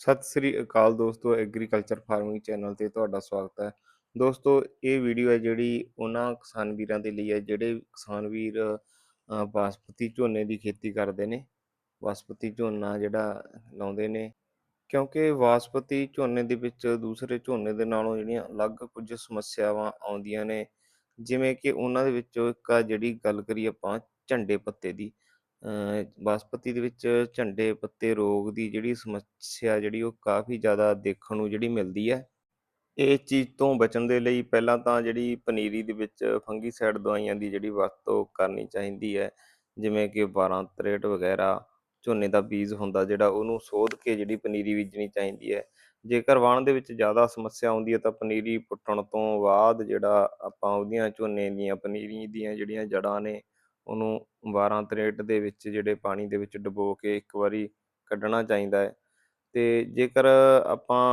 ਸਤਿ ਸ੍ਰੀ ਅਕਾਲ ਦੋਸਤੋ agriculture farming channel ਤੇ ਤੁਹਾਡਾ ਸਵਾਗਤ ਹੈ। ਦੋਸਤੋ ਇਹ ਵੀਡੀਓ ਹੈ ਜਿਹੜੀ ਉਹਨਾਂ ਕਿਸਾਨ ਵੀਰਾਂ ਦੇ ਲਈ ਹੈ ਜਿਹੜੇ ਕਿਸਾਨ ਵੀਰ ਅ, ਬਾਸਮਤੀ ਝੋਨੇ ਦੀ ਖੇਤੀ ਕਰਦੇ ਨੇ। ਬਾਸਮਤੀ ਝੋਨਾ ਜਿਹੜਾ ਲਾਉਂਦੇ ਨੇ ਕਿਉਂਕਿ ਬਾਸਮਤੀ ਝੋਨੇ ਦੇ ਵਿੱਚ ਦੂਸਰੇ ਝੋਨੇ ਦੇ ਨਾਲੋਂ ਜਿਹੜੀਆਂ ਅਲੱਗ ਕੁਝ ਸਮੱਸਿਆਵਾਂ ਆਉਂਦੀਆਂ ਨੇ। ਜਿਵੇਂ ਕਿ ਉਹਨਾਂ ਦੇ ਵਿੱਚੋਂ ਇੱਕ ਆ ਜਿਹੜੀ ਗੱਲ ਕਰੀਏ ਆਪਾਂ ਝੰਡੇ ਪੱਤੇ ਦੀ। ਅ, ਦੇ ਵਿੱਚ ਝੰਡੇ ਪੱਤੇ ਰੋਗ ਦੀ ਜਿਹੜੀ ਸਮੱਸਿਆ ਜਿਹੜੀ ਉਹ ਕਾਫੀ ਜ਼ਿਆਦਾ ਦੇਖਣ ਨੂੰ ਜਿਹੜੀ ਮਿਲਦੀ ਹੈ। ਇਹ ਚੀਜ਼ ਤੋਂ ਬਚਣ ਦੇ ਲਈ ਪਹਿਲਾਂ ਤਾਂ ਜਿਹੜੀ ਪਨੀਰੀ ਦੇ ਵਿੱਚ ਫੰਗੀਸਾਈਡ ਦਵਾਈਆਂ ਦੀ ਜਿਹੜੀ ਵਰਤੋਂ ਕਰਨੀ ਚਾਹੀਦੀ ਹੈ ਜਿਵੇਂ ਕਿ 1263 ਵਗੈਰਾ ਝੋਨੇ ਦਾ ਬੀਜ ਹੁੰਦਾ ਜਿਹੜਾ ਉਹਨੂੰ ਸੋਧ ਕੇ ਜਿਹੜੀ ਪਨੀਰੀ ਬੀਜਣੀ ਚਾਹੀਦੀ ਹੈ। ਜੇਕਰ ਵਾਣ ਦੇ ਵਿੱਚ ਜ਼ਿਆਦਾ ਸਮੱਸਿਆ ਆਉਂਦੀ ਹੈ ਤਾਂ ਪਨੀਰੀ ਪੁੱਟਣ ਤੋਂ ਬਾਅਦ ਜਿਹੜਾ ਆਪਾਂ ਉਹਦੀਆਂ ਝੋਨੇ ਦੀਆਂ ਪਨੀਰੀ ਦੀਆਂ ਜਿਹੜੀਆਂ ਜੜ੍ਹਾਂ ਨੇ ਉਹਨੂੰ 1263 ਦੇ ਵਿੱਚ ਜਿਹੜੇ ਪਾਣੀ ਦੇ ਵਿੱਚ ਡੁਬੋ ਕੇ ਇੱਕ ਵਾਰੀ ਕੱਢਣਾ ਚਾਹੀਦਾ ਹੈ। ਤੇ ਜੇਕਰ ਆਪਾਂ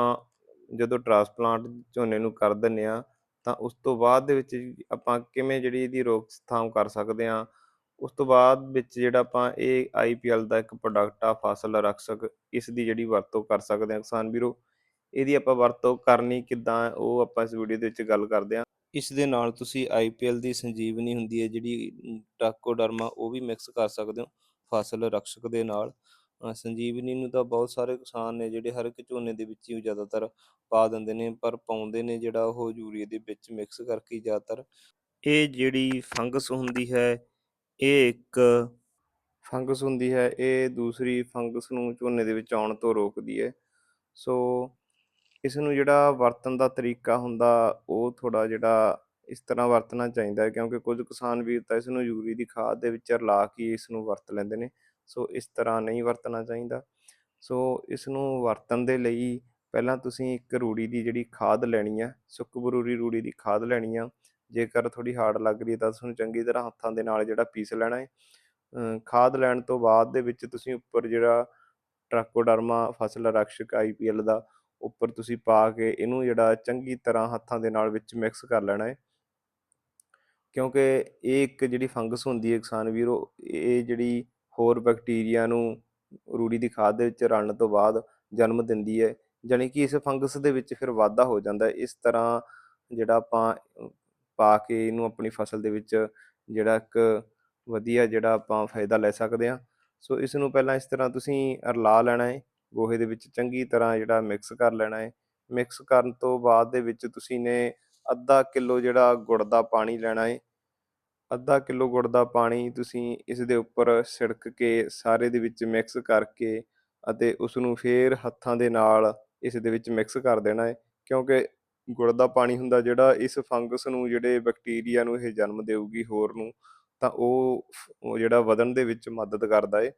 ਜਦੋਂ ਟ੍ਰਾਂਸਪਲਾਂਟ ਝੋਨੇ ਨੂੰ ਕਰ ਦਿੰਦੇ ਆ ਤਾਂ ਉਸ ਤੋਂ ਬਾਅਦ ਦੇ ਵਿੱਚ ਆਪਾਂ ਕਿਵੇਂ ਜਿਹੜੀ ਇਹਦੀ ਰੋਕਥਾਮ ਕਰ ਸਕਦੇ ਆ ਉਸ ਤੋਂ ਬਾਅਦ ਵਿੱਚ ਜਿਹੜਾ ਆਪਾਂ ਇਹ ਆਈਪੀਐਲ ਦਾ ਇੱਕ ਪ੍ਰੋਡਕਟ ਆ, ਫਸਲ ਰਕਸ਼ਕ ਇਸ ਦੀ ਜਿਹੜੀ ਵਰਤੋਂ ਕਰ ਸਕਦੇ ਆ ਕਿਸਾਨ ਵੀਰੋ। ਇਹਦੀ ਆਪਾਂ ਵਰਤੋਂ ਕਰਨੀ ਕਿੱਦਾਂ ਉਹ ਆਪਾਂ ਇਸ ਵੀਡੀਓ ਦੇ ਵਿੱਚ ਗੱਲ ਕਰਦੇ ਆ ਇਸ ਦੇ ਨਾਲ ਤੁਸੀਂ ਆਈਪੀਐਲ ਦੀ ਸੰਜੀਵਨੀ ਹੁੰਦੀ ਹੈ ਜਿਹੜੀ ਅਮ, ਟਾਕੋਡਰਮਾ ਉਹ ਵੀ ਮਿਕਸ ਕਰ ਸਕਦੇ ਹੋ ਫਸਲ ਰਕਸ਼ਕ ਦੇ ਨਾਲ। ਸੰਜੀਵਨੀ ਨੂੰ ਤਾਂ ਬਹੁਤ ਸਾਰੇ ਕਿਸਾਨ ਨੇ ਜਿਹੜੇ ਹਰ ਇੱਕ ਝੋਨੇ ਦੇ ਵਿੱਚ ਹੀ ਜ਼ਿਆਦਾਤਰ ਪਾ ਦਿੰਦੇ ਨੇ ਪਰ ਪਾਉਂਦੇ ਨੇ ਜਿਹੜਾ ਉਹ ਯੂਰੀਏ ਦੇ ਵਿੱਚ ਮਿਕਸ ਕਰਕੇ ਜ਼ਿਆਦਾਤਰ। ਇਹ ਜਿਹੜੀ ਫੰਗਸ ਹੁੰਦੀ ਹੈ ਇਹ ਇੱਕ ਫੰਗਸ ਹੁੰਦੀ ਹੈ ਇਹ ਦੂਸਰੀ ਫੰਗਸ ਨੂੰ ਝੋਨੇ ਦੇ ਵਿੱਚ ਆਉਣ ਤੋਂ ਰੋਕਦੀ ਹੈ। ਸੋ ਇਸ ਨੂੰ ਜਿਹੜਾ ਵਰਤਣ ਦਾ ਤਰੀਕਾ ਹੁੰਦਾ, ਉਹ ਥੋੜਾ ਜਿਹੜਾ ਇਸ ਤਰ੍ਹਾਂ ਵਰਤਣਾ ਚਾਹੀਦਾ ਹੈ, ਕਿਉਂਕਿ ਕੁਝ ਕਿਸਾਨ ਵੀਰ ਤਾਂ ਇਸ ਨੂੰ ਯੂਰੀ ਦੀ ਖਾਦ ਦੇ ਵਿੱਚ ਰਲਾ ਕੇ ਇਸ ਨੂੰ ਵਰਤ ਲੈਂਦੇ ਨੇ, ਸੋ ਇਸ ਤਰ੍ਹਾਂ ਨਹੀਂ ਵਰਤਣਾ ਚਾਹੀਦਾ। ਸੋ ਇਸ ਨੂੰ ਵਰਤਣ ਦੇ ਲਈ ਪਹਿਲਾਂ ਤੁਸੀਂ ਇੱਕ ਰੂੜੀ ਦੀ ਜਿਹੜੀ ਖਾਦ ਲੈਣੀ ਹੈ ਸੁੱਕ ਬਰੂਰੀ ਰੂੜੀ ਦੀ ਖਾਦ ਲੈਣੀ ਆ, ਜੇਕਰ ਥੋੜੀ ਹਾਰਡ ਲੱਗ ਰਹੀ ਹੈ ਤਾਂ ਉਸ ਚੰਗੀ ਤਰ੍ਹਾਂ ਹੱਥਾਂ ਦੇ ਨਾਲ ਜਿਹੜਾ ਪੀਸ ਲੈਣਾ ਹੈ। ਖਾਦ ਲੈਣ ਤੋਂ ਬਾਅਦ ਦੇ ਵਿੱਚ ਤੁਸੀਂ ਉੱਪਰ ਜਿਹੜਾ ਟ੍ਰਾਕੋਡਰਮਾ ਫਸਲ ਰਕਸ਼ਕ ਆਈਪੀਐਲ ਦਾ ਉੱਪਰ ਤੁਸੀਂ ਪਾ ਕੇ ਇਹਨੂੰ ਜਿਹੜਾ ਚੰਗੀ ਤਰ੍ਹਾਂ ਹੱਥਾਂ ਦੇ ਨਾਲ ਵਿੱਚ ਮਿਕਸ ਕਰ ਲੈਣਾ ਹੈ ਕਿਉਂਕਿ ਇਹ ਇੱਕ ਜਿਹੜੀ ਫੰਗਸ ਹੁੰਦੀ ਹੈ ਕਿਸਾਨ ਵੀਰੋ, ਇਹ ਜਿਹੜੀ ਹੋਰ ਬੈਕਟੀਰੀਆ ਨੂੰ ਰੂੜੀ ਦੀ ਖਾਦ ਦੇ ਵਿੱਚ ਰਲਣ ਤੋਂ ਬਾਅਦ ਜਨਮ ਦਿੰਦੀ ਹੈ ਜਾਣੀ ਕਿ ਇਸ ਫੰਗਸ ਦੇ ਵਿੱਚ ਫਿਰ ਵਾਧਾ ਹੋ ਜਾਂਦਾ ਹੈ ਇਸ ਤਰ੍ਹਾਂ ਜਿਹੜਾ ਆਪਾਂ ਪਾ ਕੇ ਇਹਨੂੰ ਆਪਣੀ ਫਸਲ ਦੇ ਵਿੱਚ ਜਿਹੜਾ ਇੱਕ ਵਧੀਆ ਜਿਹੜਾ ਆਪਾਂ ਫਾਇਦਾ ਲੈ ਸਕਦੇ ਹਾਂ। ਸੋ ਇਸ ਨੂੰ ਪਹਿਲਾਂ ਇਸ ਤਰ੍ਹਾਂ ਤੁਸੀਂ ਰਲਾ ਲੈਣਾ ਹੈ ਗੋਹੇ ਦੇ ਵਿੱਚ ਚੰਗੀ ਤਰ੍ਹਾਂ ਜਿਹੜਾ ਮਿਕਸ ਕਰ ਲੈਣਾ ਹੈ। ਮਿਕਸ ਕਰਨ ਤੋਂ ਬਾਅਦ ਦੇ ਵਿੱਚ ਤੁਸੀਂ ਨੇ ਅੱਧਾ ਕਿਲੋ ਜਿਹੜਾ ਗੁੜ ਦਾ ਪਾਣੀ ਲੈਣਾ ਹੈ। ਅੱਧਾ ਕਿਲੋ ਗੁੜ ਦਾ ਪਾਣੀ ਤੁਸੀਂ ਇਸ ਦੇ ਉੱਪਰ ਛਿੜਕ ਕੇ ਸਾਰੇ ਦੇ ਵਿੱਚ ਮਿਕਸ ਕਰਕੇ ਅਤੇ ਉਸ ਨੂੰ ਫੇਰ ਹੱਥਾਂ ਦੇ ਨਾਲ ਇਸ ਦੇ ਵਿੱਚ ਮਿਕਸ ਕਰ ਦੇਣਾ ਹੈ। ਕਿਉਂਕਿ ਗੁੜ ਦਾ ਪਾਣੀ ਹੁੰਦਾ ਜਿਹੜਾ ਇਸ ਫੰਗਸ ਨੂੰ, ਜਿਹੜੇ ਬੈਕਟੀਰੀਆ ਨੂੰ ਇਹ ਜਨਮ ਦੇਊਗੀ ਹੋਰ ਨੂੰ, ਤਾਂ ਉਹ ਜਿਹੜਾ ਵਧਣ ਦੇ ਵਿੱਚ ਮਦਦ ਕਰਦਾ ਹੈ।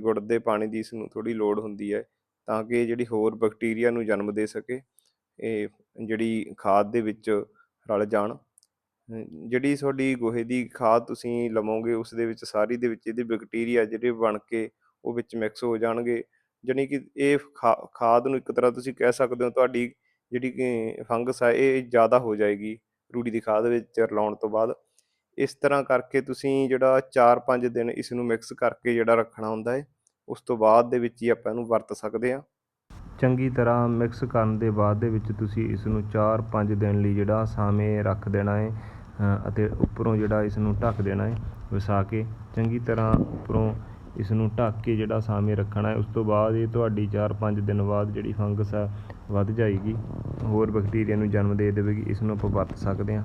ਗੁੜ ਦੇ ਪਾਣੀ ਦੀ ਇਸ ਨੂੰ ਥੋੜੀ ਲੋੜ ਹੁੰਦੀ ਹੈ ਤਾਂ ਕਿ ਜਿਹੜੀ ਹੋਰ ਬੈਕਟੀਰੀਆ ਨੂੰ ਜਨਮ ਦੇ ਸਕੇ, ਇਹ ਜਿਹੜੀ ਖਾਦ ਦੇ ਵਿੱਚ ਰਲ ਜਾਣ। ਜਿਹੜੀ ਤੁਹਾਡੀ ਗੋਹੇ ਦੀ ਖਾਦ ਤੁਸੀਂ ਲਵੋਗੇ, ਉਸ ਦੇ ਵਿੱਚ ਸਾਰੀ ਦੇ ਵਿੱਚ ਇਹਦੇ ਬੈਕਟੀਰੀਆ ਜਿਹੜੇ ਬਣ ਕੇ ਉਹ ਵਿੱਚ ਮਿਕਸ ਹੋ ਜਾਣਗੇ। ਜਾਣੀ ਕਿ ਇਹ ਖਾ- ਖਾਦ ਨੂੰ ਇੱਕ ਤਰ੍ਹਾਂ ਤੁਸੀਂ ਕਹਿ ਸਕਦੇ ਹੋ ਤੁਹਾਡੀ ਜਿਹੜੀ ਫੰਗਸ ਹੈ ਇਹ ਜ਼ਿਆਦਾ ਹੋ ਜਾਏਗੀ ਰੂੜੀ ਦੀ ਖਾਦ ਵਿੱਚ ਰਲਾਉਣ ਤੋਂ ਬਾਅਦ। ਇਸ ਤਰ੍ਹਾਂ ਕਰਕੇ ਤੁਸੀਂ ਜਿਹੜਾ 4-5 ਦਿਨ ਇਸ ਨੂੰ ਮਿਕਸ ਕਰਕੇ ਜਿਹੜਾ ਰੱਖਣਾ ਹੁੰਦਾ ਹੈ ਉਸ ਤੋਂ ਬਾਅਦ ਦੇ ਵਿੱਚ ਹੀ ਆਪਾਂ ਇਹਨੂੰ ਵਰਤ ਸਕਦੇ ਹਾਂ। ਚੰਗੀ ਤਰ੍ਹਾਂ ਮਿਕਸ ਕਰਨ ਦੇ ਬਾਅਦ ਦੇ ਵਿੱਚ ਤੁਸੀਂ ਇਸ ਨੂੰ 4-5 ਦਿਨ ਲਈ ਜਿਹੜਾ ਸਾਵੇਂ ਰੱਖ ਦੇਣਾ ਹੈ ਅਤੇ ਉੱਪਰੋਂ ਜਿਹੜਾ ਇਸ ਨੂੰ ਢੱਕ ਦੇਣਾ ਹੈ ਵਸਾ ਕੇ ਚੰਗੀ ਤਰ੍ਹਾਂ ਉੱਪਰੋਂ ਇਸ ਨੂੰ ਢੱਕ ਕੇ ਜਿਹੜਾ ਸਾਵੇਂ ਰੱਖਣਾ ਹੈ ਉਸ ਤੋਂ ਬਾਅਦ ਇਹ ਤੁਹਾਡੀ 4-5 ਦਿਨ ਬਾਅਦ ਜਿਹੜੀ ਫੰਗਸ ਆ ਵੱਧ ਜਾਏਗੀ ਹੋਰ ਬੈਕਟੀਰੀਆ ਨੂੰ ਜਨਮ ਦੇ ਦੇਵੇਗੀ ਇਸ ਨੂੰ ਆਪਾਂ ਵਰਤ ਸਕਦੇ ਹਾਂ।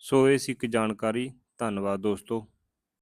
ਸੋ ਇਹ ਸੀ ਇੱਕ ਜਾਣਕਾਰੀ ਧੰਨਵਾਦ ਦੋਸਤੋ।